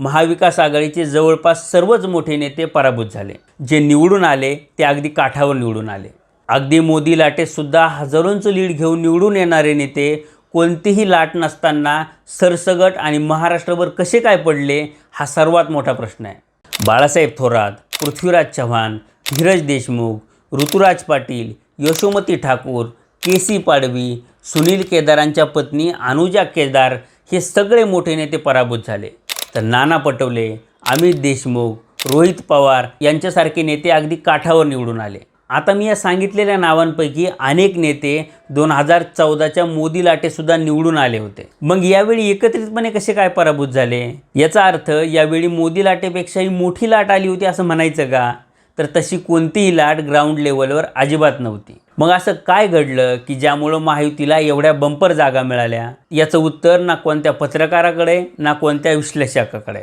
महाविकास आघाडीचे जवळपास सर्वच मोठे नेते पराभूत झाले. जे निवडून आले ते अगदी काठावर निवडून आले. अगदी मोदी लाटेतसुद्धा हजारोंचं लीड घेऊन निवडून येणारे नेते कोणतीही लाट नसताना सरसगट आणि महाराष्ट्रभर कसे काय पडले हा सर्वात मोठा प्रश्न आहे. बाळासाहेब थोरात पृथ्वीराज चव्हाण धीरज देशमुख ऋतुराज पाटील यशोमती ठाकूर के सी पाडवी सुनील केदारांच्या पत्नी अनुजा केदार हे सगळे मोठे नेते पराभूत झाले. तर नाना पटोले अमित देशमुख रोहित पवार यांच्यासारखे नेते अगदी काठावर निवडून आले. आता मी या सांगितलेल्या नावांपैकी अनेक नेते दोन हजार चौदाच्या मोदी लाटेसुद्धा निवडून आले होते. मग यावेळी एकत्रितपणे कसे काय पराभूत झाले? याचा अर्थ यावेळी मोदी लाटेपेक्षाही मोठी लाट आली होती असं म्हणायचं का? तर तशी कोणतीही लाट ग्राउंड लेवलवर अजिबात नव्हती. मग असं काय घडलं की ज्यामुळं महायुतीला एवढ्या बंपर जागा मिळाल्या? याचं उत्तर ना कोणत्या पत्रकाराकडे ना कोणत्या विश्लेषकाकडे?